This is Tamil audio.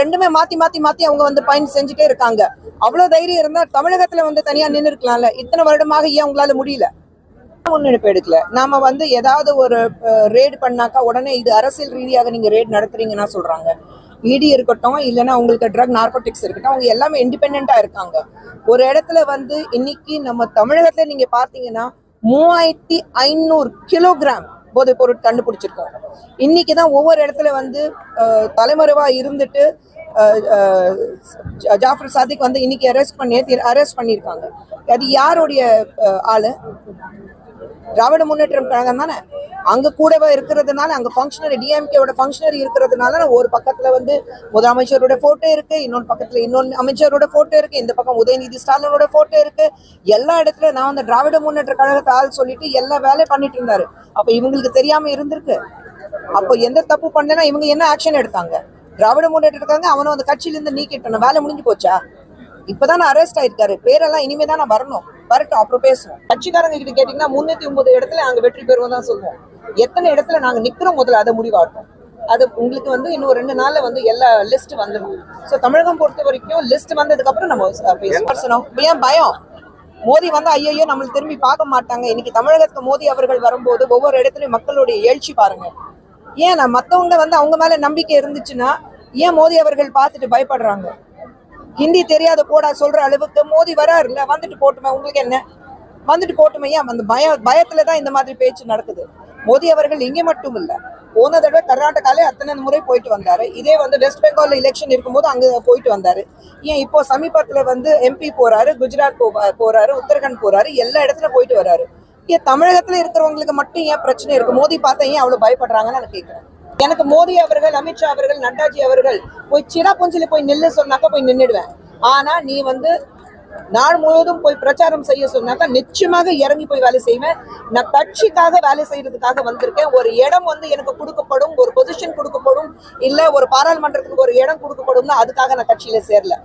ரெண்டுமே மாத்தி மாத்தி மாத்தி அவங்க வந்து பயன் செஞ்சுட்டே இருக்காங்க. அவ்வளவு தைரியம் இருந்தா தமிழகத்துல வந்து தனியா நின்று இருக்கலாம்ல. இத்தனை வருடமாக ஏன் உங்களால முடியல? முன்னெடுப்பு எடுக்கல. நாம வந்து ஏதாவது ஒரு ரேடு பண்ணாக்கா உடனே இது அரசியல் ரீதியாக நீங்க ரேட் நடத்துறீங்கன்னா சொல்றாங்க. இடி இருக்கட்டும் இல்லைன்னா உங்களுக்கு ட்ரக் நார்கோட்டிக்ஸ் இருக்கட்டும் அவங்க எல்லாமே இண்டிபெண்டா இருக்காங்க. ஒரு இடத்துல வந்து இன்னைக்கு நம்ம தமிழகத்துல நீங்க பாத்தீங்கன்னா மூவாயிரத்தி ஐநூறு கிலோகிராம் போதைப் பொருள் கண்டுபிடிச்சிருக்கோம் இன்னைக்கு தான் ஒவ்வொரு இடத்துல வந்து அஹ், தலைமறைவா இருந்துட்டு ஜா- ஜாஃபர் சாதிக் வந்து இன்னைக்கு அரெஸ்ட் பண்ணி அரெஸ்ட் பண்ணியிருக்காங்க. அது யாருடைய ஆளு? திராவிட முன்னேற்றம் கழகம் தானே அங்க கூடவே இருக்கிறதுனால அங்க ஃபங்க்ஷனரி டிஎம்கேவோட ஃபங்க்ஷனரி இருக்கிறதுனால ஒரு பக்கத்துல வந்து முதலமைச்சரோட போட்டோ இருக்கு இன்னொரு பக்கத்துல இன்னொன்று அமைச்சரோட போட்டோ இருக்கு இந்த பக்கம் உதயநிதி ஸ்டாலினோட போட்டோ இருக்கு. எல்லா இடத்துல நான் வந்து திராவிட முன்னேற்ற கழகத்தை ஆள் சொல்லிட்டு எல்லா வேலையும் பண்ணிட்டு இருந்தாரு. அப்ப இவங்களுக்கு தெரியாம இருந்திருக்கு. அப்போ எந்த தப்பு பண்ணலன்னா இவங்க என்ன ஆக்ஷன் எடுத்தாங்க? திராவிட முன்னேற்றத்துக்காக அவனை அந்த கட்சியில இருந்து நீக்கிட்டணும் வேலை முடிஞ்சு போச்சா? இப்பதான் அரெஸ்ட் ஆயிருக்காரு. பேரெல்லாம் இனிமே தான் வரணும். வரட்டும் அப்புறம் பேசுவோம். கட்சிக்காரங்க கிட்ட கேட்டீங்கன்னா முன்னூத்தி ஒன்பது இடத்துல நாங்க வெற்றி பெறுவோம் தான் சொல்லுவோம். எத்தனை இடத்துல நாங்க நிக்கிறோம் முதல்ல அதை முடிவாட்டும். அது உங்களுக்கு வந்து இன்னும் ரெண்டு நாள்ல வந்து எல்லா லிஸ்ட் வந்துடும் சோ தமிழகம் பொறுத்த வரைக்கும் லிஸ்ட் வந்ததுக்கு அப்புறம் நம்ம பேசணும் ஏன் பயம்? மோடி வந்து ஐயோ நம்மள திரும்பி பார்க்க மாட்டாங்க. இன்னைக்கு தமிழகத்துக்கு மோடி அவர்கள் வரும்போது ஒவ்வொரு இடத்துலயும் மக்களுடைய எழுச்சி பாருங்க. ஏன் நான் மத்தவங்க வந்து அவங்க மேல நம்பிக்கை இருந்துச்சுன்னா ஏன் மோடி அவர்கள் பார்த்துட்டு பயப்படுறாங்க? ஹிந்தி தெரியாத போடா சொல்ற அளவுக்கு மோதி வராருல்ல வந்துட்டு போட்டுமே உங்களுக்கு என்ன? வந்துட்டு போட்டுமே ஏன்? அந்த பய பயத்துல தான் இந்த மாதிரி பேச்சு நடக்குது. மோடி அவர்கள் இங்க மட்டும் இல்ல போன தடவை கர்நாடகாலே அத்தனை முறை போயிட்டு வந்தாரு. இதே வந்து வெஸ்ட் பெங்கால் எலெக்ஷன் இருக்கும்போது அங்க போயிட்டு வந்தாரு. ஏன் இப்போ சமீபத்துல வந்து எம்பி போறாரு குஜராத் போறாரு உத்தரகாண்ட் போறாரு எல்லா இடத்துல போயிட்டு வராரு. ஏன் தமிழகத்துல இருக்கிறவங்களுக்கு மட்டும் ஏன் பிரச்சனை இருக்கு? மோடி பார்த்தா ஏன் அவ்வளவு பயப்படுறாங்கன்னு நான் கேட்கறேன் எனக்கு மோடி அவர்கள் அமித்ஷா அவர்கள் நட்டாஜி அவர்கள் போய் சிராபுஞ்சில போய் நில்லு சொன்னாக்கா போய் நின்னுடுவேன். ஆனா நீ வந்து நாள் முழுவதும் போய் பிரச்சாரம் செய்ய சொன்னாக்கா நிச்சயமாக இறங்கி போய் வேலை செய்வேன். நான் கட்சிக்காக வேலை செய்யறதுக்காக வந்திருக்கேன். ஒரு இடம் வந்து எனக்கு கொடுக்கப்படும் ஒரு பொசிஷன் கொடுக்கப்படும் இல்ல ஒரு பாராளுமன்றத்துக்கு ஒரு இடம் கொடுக்கப்படும்னா அதுக்காக நான் கட்சியில சேரல.